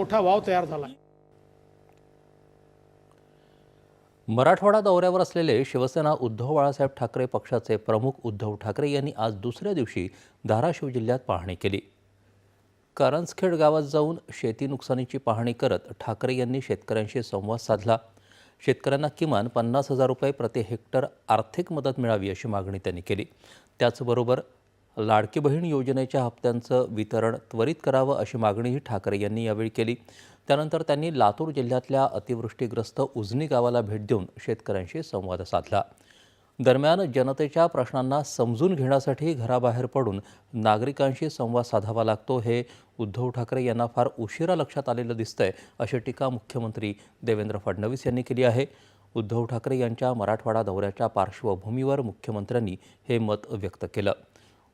मोठा वाव तयार झाला आहे. मराठवाडा दौऱ्यावर असलेले शिवसेना उद्धव बाळासाहेब ठाकरे पक्षाचे प्रमुख उद्धव ठाकरे यांनी आज दुसऱ्या दिवशी धाराशिव जिल्ह्यात पाहणी केली. करंजखेड गावात जाऊन शेती नुकसानीची पाहणी करत ठाकरे यांनी शेतकऱ्यांशी संवाद साधला. शेतकऱ्यांना किमान पन्नास हजार रुपये प्रति हेक्टर आर्थिक मदत मिळावी अशी मागणी त्यांनी केली. त्याचबरोबर लाडकी बहीण योजनेच्या हप्त्यांचं वितरण त्वरित करावं अशी मागणीही ठाकरे यांनी यावेळी केली. त्यानंतर त्यांनी लातूर जिल्ह्यातल्या अतिवृष्टीग्रस्त उजनी गावाला भेट देऊन शेतकऱ्यांशी संवाद साधला. दरम्यान जनतेच्या प्रश्नांना समजून घेण्यासाठी घराबाहेर पडून नागरिकांशी संवाद साधावा लागतो हे उद्धव ठाकरे यांना फार उशिरा लक्षात आलेलं दिसतंय अशी टीका मुख्यमंत्री देवेंद्र फडणवीस यांनी केली आहे. उद्धव ठाकरे यांच्या मराठवाडा दौऱ्याच्या पार्श्वभूमीवर मुख्यमंत्र्यांनी हे मत व्यक्त केलं.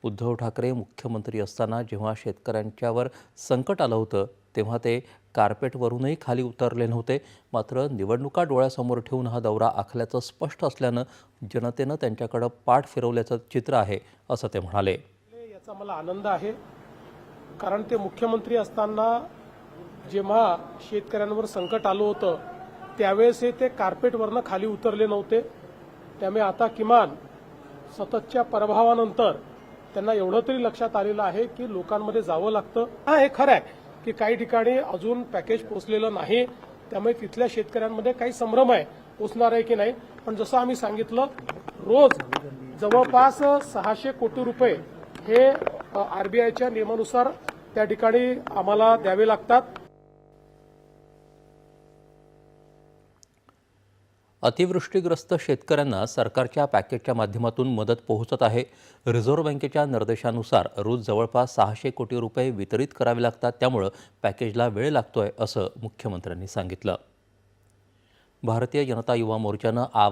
उद्धव ठाकरे मुख्यमंत्री असताना जेव्हा शेतकऱ्यांच्यावर संकट आलं होतं तेव्हा ते कार्पेटवरूनही खाली उतरले नव्हते. मात्र निवडणुका डोळ्यासमोर ठेवून हा दौरा आखल्याचं स्पष्ट असल्यानं जनतेनं त्यांच्याकडं पाठ फिरवल्याचं चित्र आहे असं ते म्हणाले. याचा मला आनंद आहे. कारण ते मुख्यमंत्री असताना जेव्हा शेतकऱ्यांवर संकट आलं होतं त्यावेळेस हे ते कार्पेटवरनं खाली उतरले नव्हते. त्यामुळे आता किमान सततच्या प्रभावानंतर त्यांना एवढं तरी लक्षात आलेलं आहे की लोकांमध्ये जावं लागतं. हा हे खरं आहे की काही ठिकाणी अजून पॅकेज पोचलेलं नाही. त्यामुळे तिथल्या शेतकऱ्यांमध्ये काही संभ्रम आहे. पोचणार आहे की नाही? पण जसं आम्ही सांगितलं रोज जवळपास सहाशे कोटी रुपये हे आरबीआयच्या नियमानुसार त्या ठिकाणी आम्हाला द्यावे लागतात. अतिवृष्टीग्रस्त शेतकऱ्यांना सरकारच्या पॅकेजच्या माध्यमातून मदत पोहोचत आहे. रिझर्व्ह बँकेच्या निर्देशानुसार रोज जवळपास सहाशे कोटी रुपये वितरित करावे लागतात. त्यामुळं पॅकेजला वेळ लागतोय असं मुख्यमंत्र्यांनी सांगितलं. भारतीय जनता युवा मोर्चानं आव